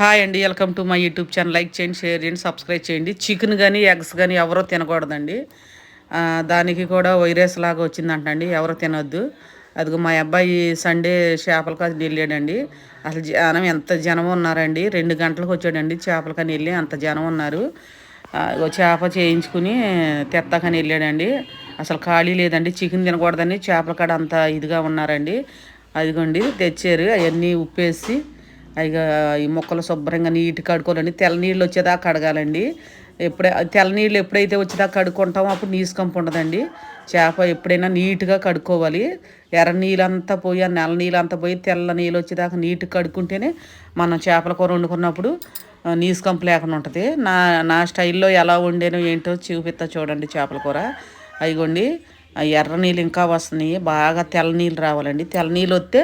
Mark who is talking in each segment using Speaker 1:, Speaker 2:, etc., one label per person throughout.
Speaker 1: Hi అండి welcome to my YouTube channel. Like చేయండి share చేయండి సబ్స్క్రైబ్ చేయండి. చికెన్ కానీ ఎగ్స్ కానీ ఎవరో తినకూడదండి. దానికి కూడా వైరస్ లాగా వచ్చిందంటండి ఎవరో తినొద్దు. అదిగో మా అబ్బాయి సండే చేపల కాదు వెళ్ళాడండి అసలు జనం ఎంత జనం ఉన్నారండి. రెండు గంటలకు వచ్చాడండి చేపల కానీ వెళ్ళి అంత జనం ఉన్నారు. చేప చేయించుకుని తెత్తకని వెళ్ళాడండి అసలు ఖాళీ లేదండి చికెన్ తినకూడదని చేపల కాడ అంత ఇదిగా ఉన్నారండి. అదిగోండి తెచ్చారు అవన్నీ ఉప్పేసి ఇక ఈ మొక్కలు శుభ్రంగా నీట్గా కడుకోవాలండి తెల్ల నీళ్ళు వచ్చేదాకా కడగాలండి. ఎప్పుడే తెల్ల నీళ్ళు ఎప్పుడైతే వచ్చేదాకా కడుక్కుంటామో అప్పుడు నీసు కంపు ఉండదండి. చేప ఎప్పుడైనా నీట్గా కడుక్కోవాలి. ఎర్ర నీళ్ళంతా పోయి ఆ నెల నీళ్ళంతా పోయి తెల్ల నీళ్ళు వచ్చేదాకా నీట్గా కడుక్కుంటేనే మనం చేపల కూర వండుకున్నప్పుడు నీసు కంపు లేకుండా ఉంటుంది. నా నా స్టైల్లో ఎలా వండానో ఏంటో చూపిస్తా చూడండి చేపల కూర. అయిగోండి ఎర్ర నీళ్ళు ఇంకా వస్తున్నాయి. బాగా తెల్ల నీళ్ళు రావాలండి. తెల్ల నీళ్ళు వస్తే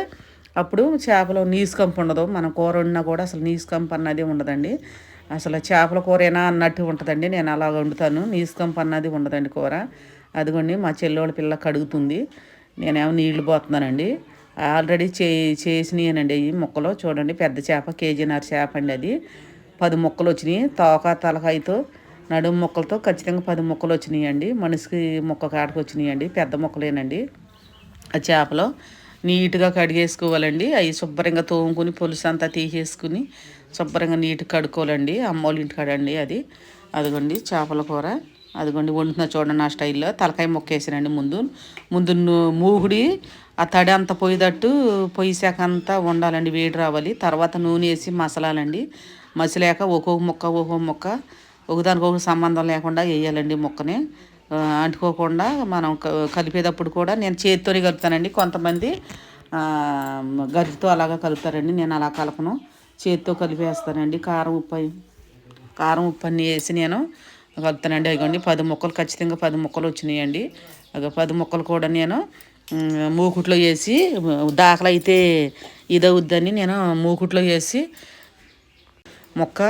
Speaker 1: అప్పుడు చేపలో నీసుకంపు ఉండదు. మనం కూర వండినా కూడా అసలు నీసుకంపు అన్నది ఉండదండి. అసలు చేపల కూరేనా అన్నట్టు ఉంటుందండి. నేను అలా వండుతాను. నీసుకంపు అన్నది ఉండదండి కూర. అదిగోండి మా చెల్లోళ్ళ పిల్ల కడుగుతుంది. నేనేమో నీళ్ళు పోతున్నానండి. ఆల్రెడీ చే చేసినాయనండి ఈ ముక్కలు. చూడండి పెద్ద చేప కేజీన్నర చేప అండి అది. పది ముక్కలు వచ్చినాయి. తోక తలకాయతో నడుము ముక్కలతో ఖచ్చితంగా పది ముక్కలు వచ్చినాయండి. మనిషికి ముక్క కాడకు వచ్చినాయండి. పెద్ద ముక్కలేనండి. ఆ చేపలో నీట్గా కడిగేసుకోవాలండి. అవి శుభ్రంగా తోముకుని పులుసు అంతా తీసేసుకుని శుభ్రంగా నీట్గా కడుక్కోవాలండి. అమ్మోళ్ళ ఇంటి కాడండి అది. అదిగోండి చేపల కూర. అదిగోండి వండుతున్న చూడండి నా స్టైల్లో తలకాయ మొక్కేసానండి ముందు. ముందు మూగుడి ఆ తడి అంతా పోయేటట్టు పొయ్యి అంతా వండాలండి వేడి రావాలి. తర్వాత నూనె వేసి మసలాలండి. మసలేక ఒక్కొక్క ముక్క ఒక్కొక్క ముక్క. ఒకదానికొక సంబంధం లేకుండా వేయాలండి ముక్కని. అంటుకోకుండా మనం కలిపేటప్పుడు కూడా నేను చేతితోనే కలుపుతానండి. కొంతమంది గరితో అలాగా కలుపుతారండి. నేను అలా కలపను. చేతితో కలిపేస్తానండి. కారం ఉప్పు కారం ఉప్పు అన్నీ వేసి నేను కలుపుతానండి. అదిగోండి పది ముక్కలు ఖచ్చితంగా పది ముక్కలు వచ్చినాయండి. పది ముక్కలు కూడా నేను మూకుట్లో వేసి దాఖలు అయితే ఇదవుద్దని నేను మూకుట్లో వేసి మొక్క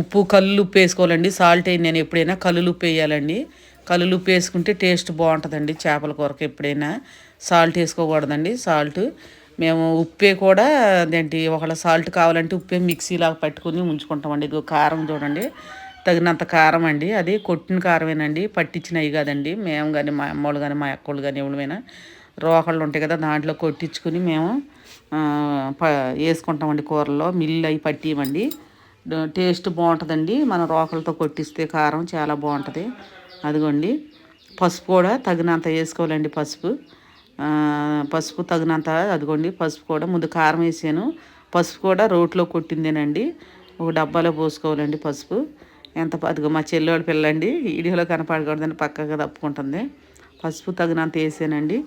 Speaker 1: ఉప్పు కళ్ళు ఉప్పు వేసుకోవాలండి. సాల్ట్ నేను ఎప్పుడైనా కళ్ళు ఉప్పు వేయాలండి. కల్లులు ఉప్పు వేసుకుంటే టేస్ట్ బాగుంటుందండి చేపల కూరకి ఎప్పుడైనా. సాల్ట్ వేసుకోకూడదండి సాల్ట్. మేము ఉప్పే కూడా అదేంటి ఒకళ్ళ సాల్ట్ కావాలంటే ఉప్పే మిక్సీలాగా పట్టుకుని ఉంచుకుంటామండి. ఇదిగో కారం చూడండి తగినంత కారం అండి అది. కొట్టిన కారమేనండి పట్టించినవి కాదండి. మేము కానీ మా అమ్మోళ్ళు కానీ మా అక్కోళ్ళు కానీ ఎవడమైనా రోకళ్ళు ఉంటాయి కదా దాంట్లో కొట్టించుకుని మేము వేసుకుంటామండి కూరల్లో. మిల్లు అవి పట్టివ్వండి టేస్ట్ బాగుంటుందండి. మన రోకలతో కొట్టిస్తే కారం చాలా బాగుంటుంది. అదిగోండి. పసుపు కూడా తగినంత వేసుకోవాలండి పసుపు. పసుపు తగినంత అదిగోండి పసుపు కూడా ముందు కారం వేసాను. పసుపు కూడా రోట్లో కొట్టిందేనండి. ఒక డబ్బాలో పోసుకోవాలండి పసుపు. ఎంత అదిగో మా చెల్లెవాడు పిల్లండి వీడియోలో కనపడకూడదని పక్కగా తప్పుకుంటుంది. పసుపు తగినంత వేసానండి.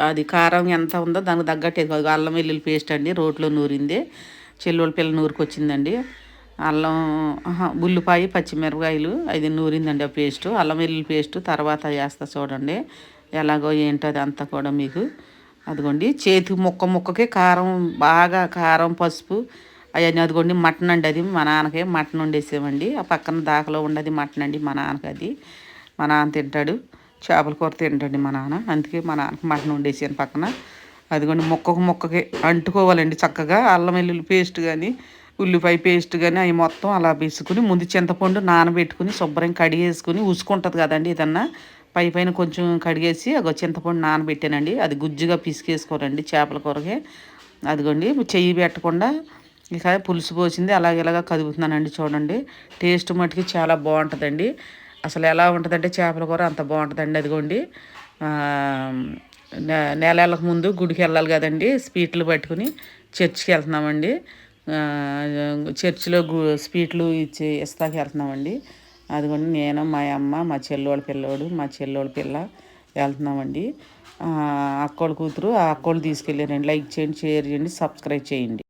Speaker 1: అది కారం ఎంత ఉందో దానికి తగ్గట్టు అల్లం వెల్లుల్లి పేస్ట్ అండి రోట్లో నూరింది. చెల్లెళ్ళ పిల్ల నూరుకొచ్చిందండి. అల్లం ఉల్లిపాయ పచ్చిమిరపకాయలు అది నూరిందండి ఆ పేస్టు. అల్లం వెల్లుల్లి పేస్టు తర్వాత వేస్తా చూడండి. ఎలాగో ఏంటో అది అంతా కూడా మీకు అదిగోండి. చేతి ముక్క ముక్కకి కారం బాగా కారం పసుపు అవన్నీ అదిగోండి మటన్ అండి అది. మా నాన్నకే మటన్ వండేసామండి ఆ పక్కన దాకలో ఉండదు మటన్ అండి మా నాన్నకి అది. మా నాన్న తింటాడు. చేపల కూర తింటాడు మా నాన్న. అందుకే మా నాన్నకి మటన్ వండేసాను పక్కన. అదిగోండి ముక్కకు ముక్కకి అంటుకోవాలండి చక్కగా. అల్లం వెల్లుల్లి పేస్ట్ కానీ ఉల్లిపాయ పేస్ట్ కానీ అవి మొత్తం అలా వేసుకుని ముందు చింతపండు నానబెట్టుకుని శుభ్రంగా కడిగేసుకుని ఉసుకుంటుంది కదండి ఏదన్నా. పై పైన కొంచెం కడిగేసి ఒక చింతపండు నానబెట్టానండి. అది గుజ్జుగా పిసికేసుకోరండి చేపల కూరకే. అదిగోండి చెయ్యి పెట్టకుండా ఇక పులుసు పోసింది. అలాగే కదుగుతున్నానండి చూడండి. టేస్ట్ మట్టుకి చాలా బాగుంటుందండి. అసలు ఎలా ఉంటుందంటే చేపల కూర అంత బాగుంటుందండి. అదిగోండి. నెలలకు ముందు గుడికి వెళ్ళాలి కదండి. స్వీట్లు పట్టుకుని చర్చికి వెళ్తున్నామండి. చర్చిలో స్వీట్లు ఇచ్చి ఇస్తాకి వెళ్తున్నామండి. అదిగోండి నేను మా అమ్మ మా చెల్లోళ్ళ పిల్లోడు మా చెల్లోళ్ళ పిల్ల వెళ్తున్నామండి. అక్కోళ్ళ కూతురు ఆ అక్కోళ్ళు తీసుకెళ్ళారండి. లైక్ చేయండి షేర్ చేయండి సబ్స్క్రైబ్ చేయండి.